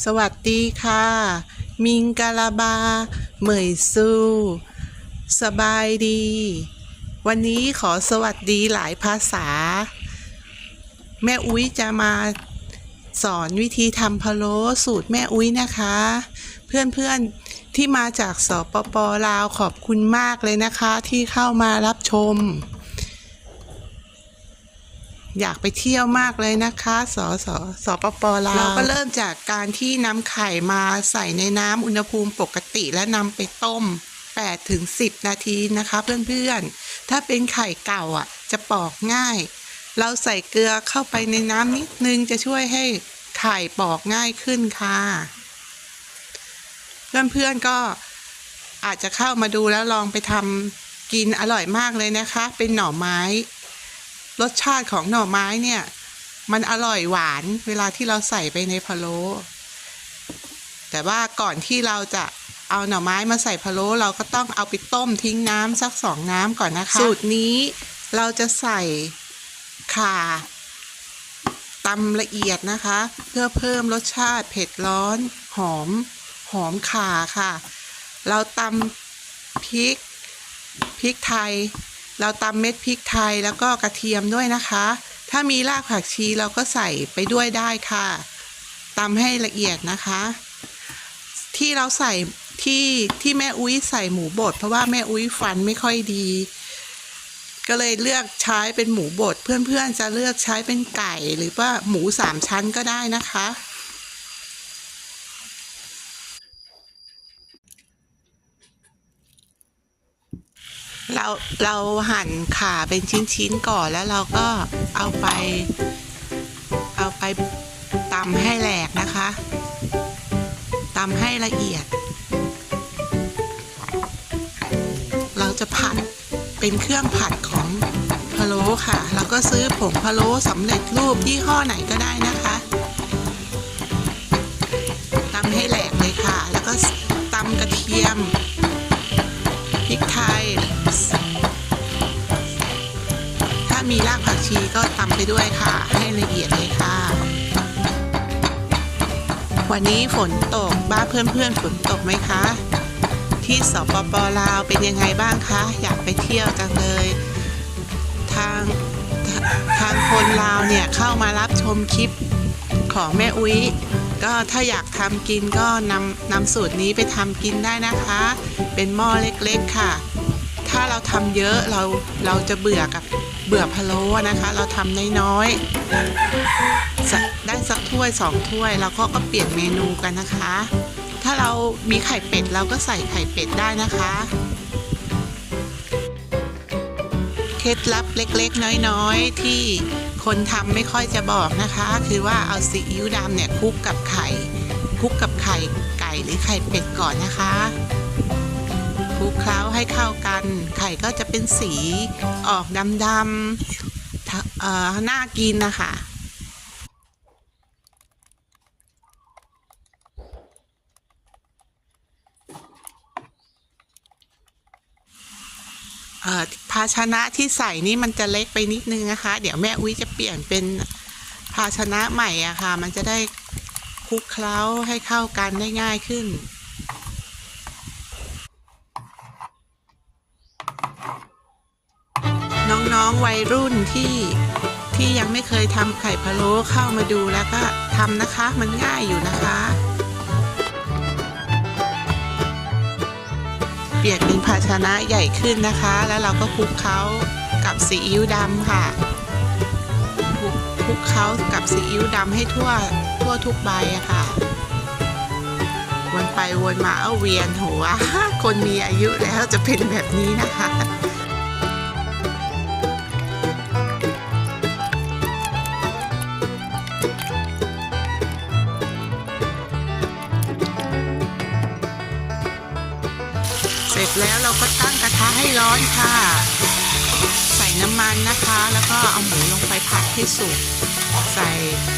สวัสดีค่ะ มิงกาลาบา เหมยซูสบายดี วันนี้ขอสวัสดีหลายภาษา แม่อุ้ยจะมาสอนวิธีทำพะโล้สูตรแม่อุ้ยนะคะ เพื่อนๆที่มาจากสปปลาวขอบคุณมากเลยนะคะ ที่เข้ามารับชม อยากไปเที่ยวมากเลยนะคะสสสปปลาวเราก็เริ่มจากการที่นำไข่มาใส่ในน้ำอุณหภูมิปกติและนำไปต้ม8ถึง10 นาทีนะคะเพื่อนๆ ถ้าเป็นไข่เก่าอะ จะปอกง่าย เราใส่เกลือเข้าไปในน้ำนิดนึงจะช่วยให้ไข่ปอกง่ายขึ้นค่ะ เพื่อนๆก็อาจจะเข้ามาดูแล้วลองไปทำกินอร่อยมากเลยนะคะ เป็นหน่อไม้ รสชาติของหน่อไม้เนี่ย มันอร่อยหวานเวลาที่เราใส่ไปในพะโล้แต่ว่าก่อนที่เราจะเอาหน่อไม้มาใส่พะโล้เราก็ต้องเอาไปต้มทิ้งน้ำสักสองน้ำก่อนนะคะ สูตรนี้เราจะใส่ข่าตำละเอียดนะคะ เพื่อเพิ่มรสชาติเผ็ดร้อน หอม หอมข่าค่ะ เราตำพริกพริกไทย เราตำเม็ดพริกไทยแล้วก็กระเทียมด้วยนะคะ ถ้ามีรากผักชีเราก็ใส่ไปด้วยได้ค่ะตำให้ละเอียดนะคะ ที่เราใส่ที่ที่แม่อุ้ยใส่หมูบดเพราะว่าแม่อุ้ยฟันไม่ค่อยดี ก็เลยเลือกใช้เป็นหมูบดเพื่อนๆจะเลือกใช้เป็นไก่หรือว่าหมูสามชั้นก็ได้นะคะ เราเราหั่นขาเป็นชิ้นๆก่อนแล้วเราก็เอาไป เอาไปตำให้แหลกนะคะตำให้ละเอียด เราจะผัดเป็นเครื่องผัดของพะโล้ค่ะแล้วก็ซื้อผงพะโล้สำเร็จรูปยี่ห้อไหนก็ได้นะคะตำให้แหลก ชีก็ตำไปด้วยค่ะ ให้ละเอียดเลยค่ะ วันนี้ฝนตกบ้านเพื่อนๆฝนตกไหมคะ ที่สปปลาวเป็นยังไงบ้างคะอยากไปเที่ยวจังเลย ทางทางคนลาวเนี่ยเข้ามารับชมคลิปของแม่อุ๊ยก็ถ้าอยากทำกินก็นำนำสูตรนี้ไปทำกินได้นะคะ เป็นหม้อเล็กๆค่ะ ถ้าเราทำเยอะเราเราจะเบื่อกับ บื่อพะโล้นะคะ เราทำน้อยๆได้สักถ้วยสองถ้วยเราก็ก็เปลี่ยนเมนูกันนะคะ ถ้าเรามีไข่เป็ดเราก็ใส่ไข่เป็ดได้นะคะเคล็ดลับเล็กๆ น้อยๆ ที่คนทำไม่ค่อยจะบอกนะคะ คือว่าเอาซีอิ๊วดำเนี่ยคลุกกับไข่คลุกกับไข่ไก่หรือไข่เป็ดก่อนนะคะ ลุกเคล้าให้เข้ากัน ไข่ก็จะเป็นสีออกดำๆน่ากินนะคะเอ่อภาชนะที่ใส่นี่มันจะเล็กไปนิดนึงนะคะ เดี๋ยวแม่อุ้ยจะเปลี่ยนเป็นภาชนะใหม่อะค่ะ มันจะได้คลุกเคล้าให้เข้ากันได้ง่ายขึ้น น้องๆวัยรุ่นที่ที่ยังไม่เคยทำไข่พะโล้เข้ามาดูแล้วก็ทำนะคะ มันง่ายอยู่นะคะ เปลี่ยนเป็นภาชนะใหญ่ขึ้นนะคะ แล้วเราก็คลุกเคล้ากับซีอิ๊วดำค่ะคลุกคลุกเคล้ากับซีอิ๊วดำให้ทั่วทั่วทุกใบอะค่ะ วนไปวนมาเอาเวียนหัวคนมีอายุแล้วจะเป็นแบบนี้นะคะ ร็จแล้วเราก็ตั้งกระทะให้ร้อนค่ะ ใส่น้ำมันนะคะ แล้วก็เอาหมูลงไปผัดให้สุก ใส่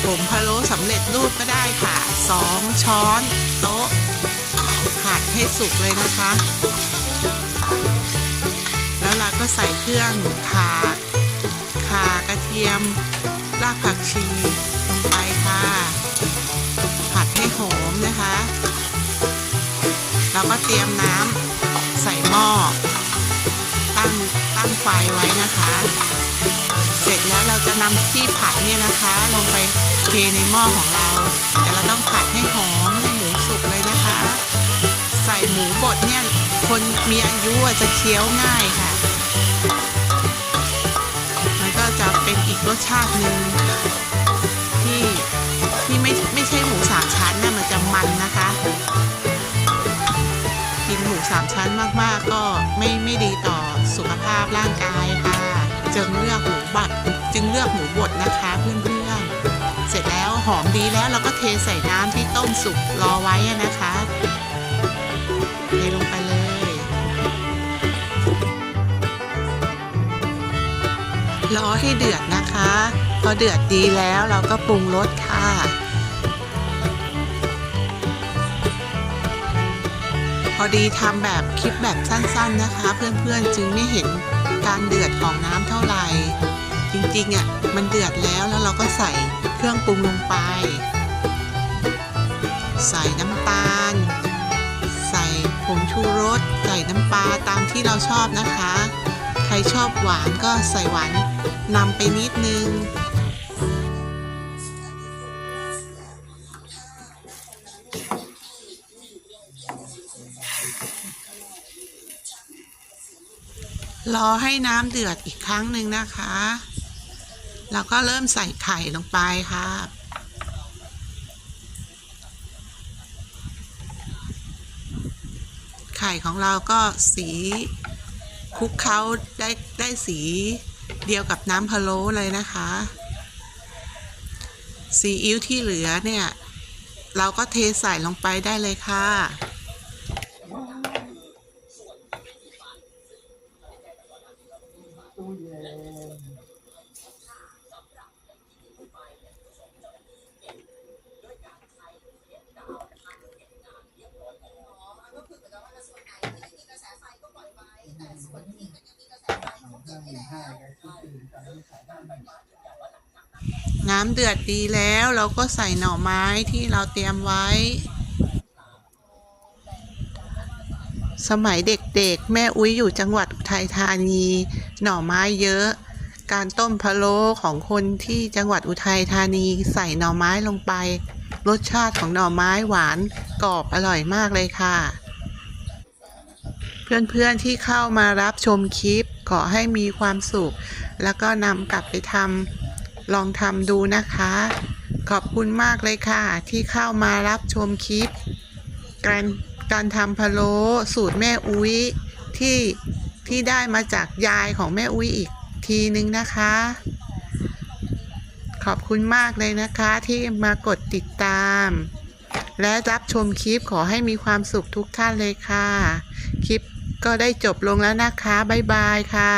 ผงพะโล้สำเร็จรูปก็ได้ค่ะสองช้อนโต๊ะ ผัดให้สุกเลยนะคะ แล้วเราก็ใส่เครื่องข่าข่ากระเทียม รากผักชีลงไปค่ะ ผัดให้หอมนะคะ เราก็เตรียมน้ำ ไฟไว้นะคะ เสร็จแล้วเราจะนำที่ผัดเนี่ยนะคะ ลงไปเทในหม้อของเรา แต่เราต้องผัดให้หอมให้หมูสุกเลยนะคะ ใส่หมูบดเนี่ยคนมีอายุจะเคี้ยวง่ายค่ะ มันก็จะเป็นอีกรสชาติหนึ่งที่ที่ไม่ไม่ใช่หมูสามชั้นนะมันจะมันนะคะกินหมูสามชั้นมากๆก็ไม่ไม่ดีต่อ สุขภาพร่างกายค่ะ จึงเลือกหมูบดจึงเลือกหมูบดนะคะเพื่อนๆ เสร็จแล้วหอมดีแล้วเราก็เทใส่น้ำที่ต้มสุกรอไว้นะคะเทลงไปเลยรอให้เดือดนะคะ พอเดือดดีแล้วเราก็ปรุงรสค่ะ พอดีทำแบบคลิปแบบสั้นๆนะคะ เพื่อนๆจึงไม่เห็นการเดือดของน้ำเท่าไหร่ จริงๆอะมันเดือดแล้วแล้วเราก็ใส่เครื่องปรุงลงไป ใส่น้ำตาล ใส่ผงชูรส ใส่น้ำปลาตามที่เราชอบนะคะ ใครชอบหวานก็ใส่หวานนำไปนิดนึง รอให้น้ำเดือดอีกครั้งหนึ่งนะคะ แล้วก็เริ่มใส่ไข่ลงไปค่ะไข่ของเราก็สีคลุกเคล้าได้ได้สีเดียวกับน้ำพะโล้เลยนะคะ ซีอิ๊วที่เหลือเนี่ย เราก็เทใส่ลงไปได้เลยค่ะ น้ำเดือดดีแล้วเราก็ใส่หน่อไม้ที่เราเตรียมไว้ สมัยเด็กๆ แม่อุ้ยอยู่จังหวัดอุทัยธานี หน่อไม้เยอะ การต้มพะโล้ของคนที่จังหวัดอุทัยธานีใส่หน่อไม้ลงไป รสชาติของหน่อไม้หวานกรอบอร่อยมากเลยค่ะ เพื่อนๆที่เข้ามารับชมคลิป ขอให้มีความสุข แล้วก็นำกลับไปทำลองทำดูนะคะ ขอบคุณมากเลยค่ะ ที่เข้ามารับชมคลิป การการทำพะโล้สูตรแม่อุ้ยที่ที่ได้มาจากยายของแม่อุ้ยอีกทีนึงนะคะ ขอบคุณมากเลยนะคะที่มากดติดตาม และรับชมคลิปขอให้มีความสุขทุกท่านเลยค่ะ คลิป ก็ได้จบลงแล้วนะคะ บ๊ายบายค่ะ